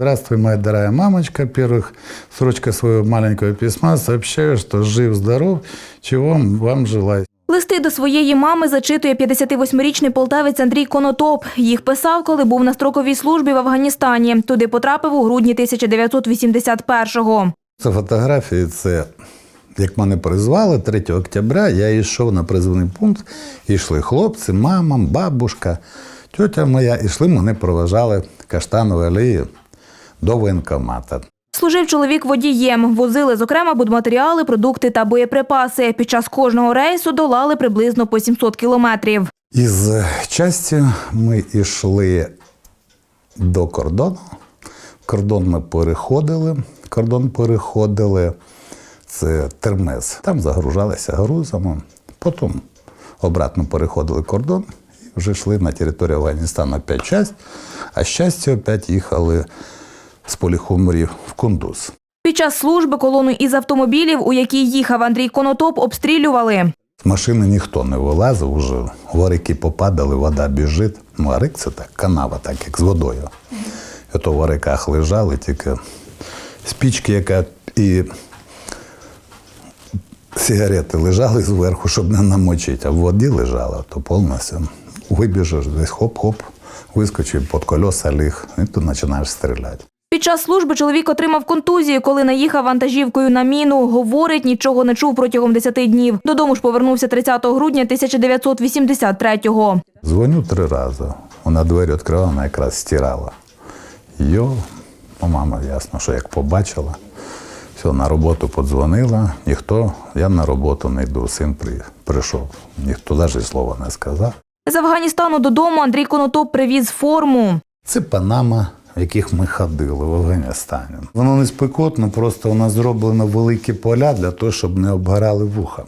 Здравствуй, моя дорогая мамочка. Первых строчка своего маленького письма сообщаю, что жив-здоров, чего вам желаю. Листи до своєї мами зачитує 58-річний полтавець Андрій Конотоп. Їх писав, коли був на строковій службі в Афганістані. Туди потрапив у грудні 1981-го. Це фотографії, це як мене призвали 3 октября, я йшов на призовний пункт, і йшли хлопці, мама, бабушка, тьотя моя, ішли, мене проважали каштановою алеєю до воєнкомата. Служив чоловік водієм. Возили, зокрема, будматеріали, продукти та боєприпаси. Під час кожного рейсу долали приблизно по 700 кілометрів. Із часті ми йшли до кордону. Кордон ми переходили. Кордон переходили. Це Термез. Там загружалися грузами. Потім обратно переходили кордон і вже йшли на територію Афганістану опять часть, а з часті опять їхали з поліхуморів в Кундуз. Під час служби колону із автомобілів, у якій їхав Андрій Конотоп, обстрілювали. З машини ніхто не вилазив, вже варики попадали, вода біжить. Ну, варик це так, канава, так як з водою. І то в вариках лежали тільки спічки, яка і сигарети лежали зверху, щоб не намочити, а в воді лежала, то повністю вибіжиш десь хоп-хоп, вискочив під колеса ліг, і тут починаєш стріляти. Під час служби чоловік отримав контузію, коли наїхав вантажівкою на міну. Говорить, нічого не чув протягом 10 днів. Додому ж повернувся 30 грудня 1983-го. Дзвоню три рази. Вона двері відкривала, вона якраз стирала. Йо, ну, мама ясно, що як побачила. Все, на роботу подзвонила, ніхто, я на роботу не йду, син при, прийшов. Ніхто навіть слова не сказав. З Афганістану додому Андрій Конотоп привіз форму. Це Панама, в яких ми ходили в Афганістані. Воно не спекотно, просто воно зроблено великі поля для того, щоб не обгорали вуха.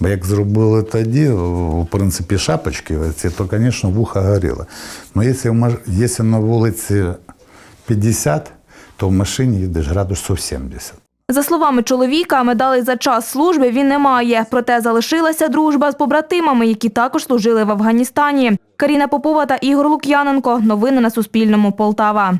Бо як зробили тоді, в принципі, шапочки, ці, то, звісно, вуха горіли. Ну, якщо, на вулиці 50, то в машині їдеш градусів 70. За словами чоловіка, медалей за час служби він не має. Проте залишилася дружба з побратимами, які також служили в Афганістані. Каріна Попова та Ігор Лук'яненко. Новини на Суспільному. Полтава.